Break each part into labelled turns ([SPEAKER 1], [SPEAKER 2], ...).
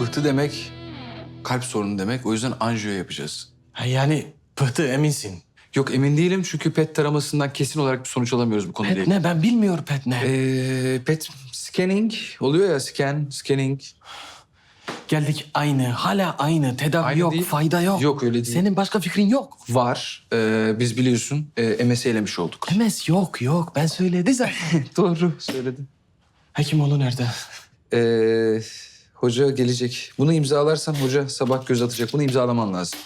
[SPEAKER 1] pıhtı demek kalp sorunu demek. O yüzden anjiyo yapacağız.
[SPEAKER 2] Ha yani pıhtı eminsin.
[SPEAKER 1] Yok emin değilim çünkü PET taramasından kesin olarak bir sonuç alamıyoruz bu konuyla
[SPEAKER 2] Pet
[SPEAKER 1] ilgili.
[SPEAKER 2] ne ben bilmiyorum pet ne.
[SPEAKER 1] Ee, PET scanning oluyor ya scan, scanning.
[SPEAKER 2] Geldik aynı hala aynı tedavi
[SPEAKER 1] Aynı
[SPEAKER 2] yok
[SPEAKER 1] değil.
[SPEAKER 2] fayda yok.
[SPEAKER 1] Yok, öyle değil.
[SPEAKER 2] Senin başka fikrin yok.
[SPEAKER 1] Var. Ee, biz biliyorsun e, MS elemiş olduk.
[SPEAKER 2] MS yok yok ben söyledi zaten.
[SPEAKER 1] Doğru söyledin.
[SPEAKER 2] Hekimoğlu nerede?
[SPEAKER 1] Ee, hoca gelecek. Bunu imzalarsan hoca sabah göz atacak. Bunu imzalaman lazım.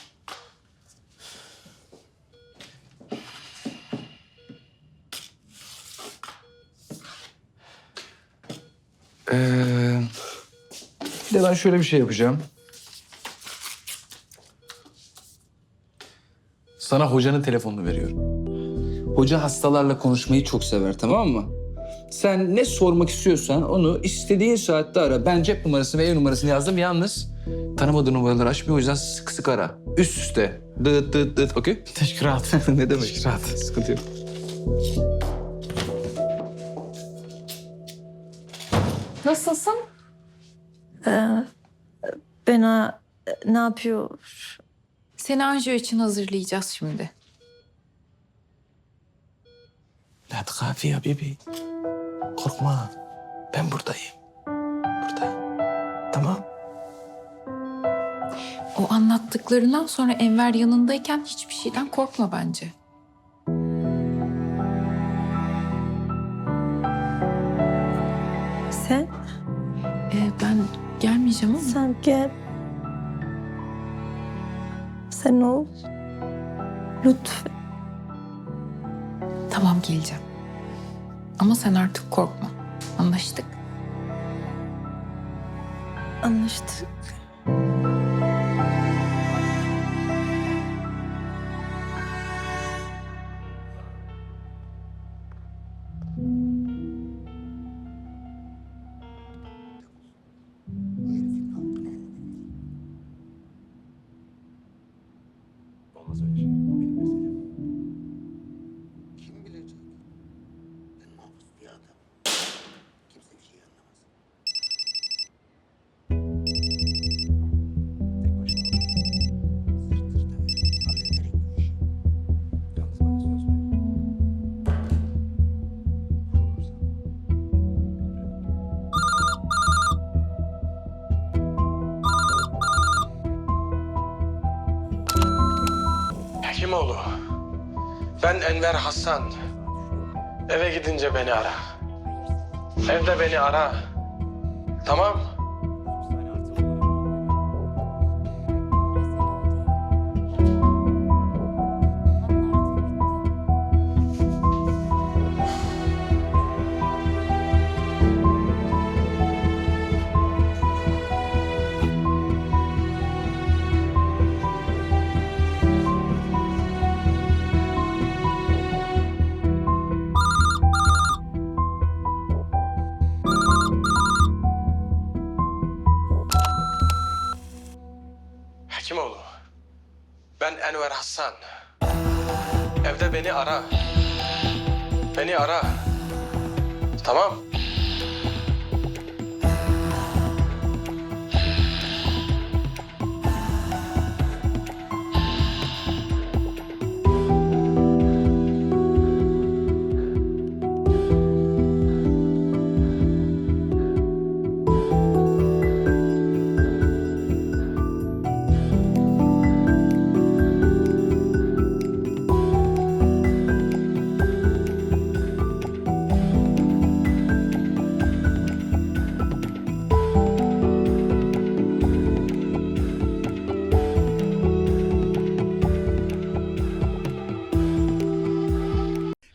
[SPEAKER 1] Ee, bir de ben şöyle bir şey yapacağım. Sana hocanın telefonunu veriyorum. Hoca hastalarla konuşmayı çok sever tamam mı? Sen ne sormak istiyorsan onu istediğin saatte ara. Ben cep numarasını ve ev numarasını yazdım yalnız. Tanımadığı numaraları açmıyor o yüzden sık sık ara. Üst üste. Dıt dıt dıt okey?
[SPEAKER 2] Teşkirat.
[SPEAKER 1] ne demek?
[SPEAKER 2] Teşkirat.
[SPEAKER 1] Sıkıntı yok.
[SPEAKER 3] Nasılsın?
[SPEAKER 4] Bena ne yapıyor?
[SPEAKER 3] Seni anjiyo için hazırlayacağız şimdi.
[SPEAKER 2] La tkafi ya bebi. Korkma. Ben buradayım. Buradayım. Tamam.
[SPEAKER 3] O anlattıklarından sonra Enver yanındayken hiçbir şeyden korkma bence.
[SPEAKER 4] Sen?
[SPEAKER 3] Ee, ben gelmeyeceğim ama
[SPEAKER 4] Sen gel. Sen ol. Lütfen.
[SPEAKER 3] Tamam geleceğim. Ama sen artık korkma. Anlaştık.
[SPEAKER 4] Anlaştık.
[SPEAKER 2] Hekimoğlu. Ben Enver Hasan. Eve gidince beni ara. Evde beni ara. Tamam. Hekimoğlu. Ben Enver Hasan. Evde beni ara. Beni ara. Tamam.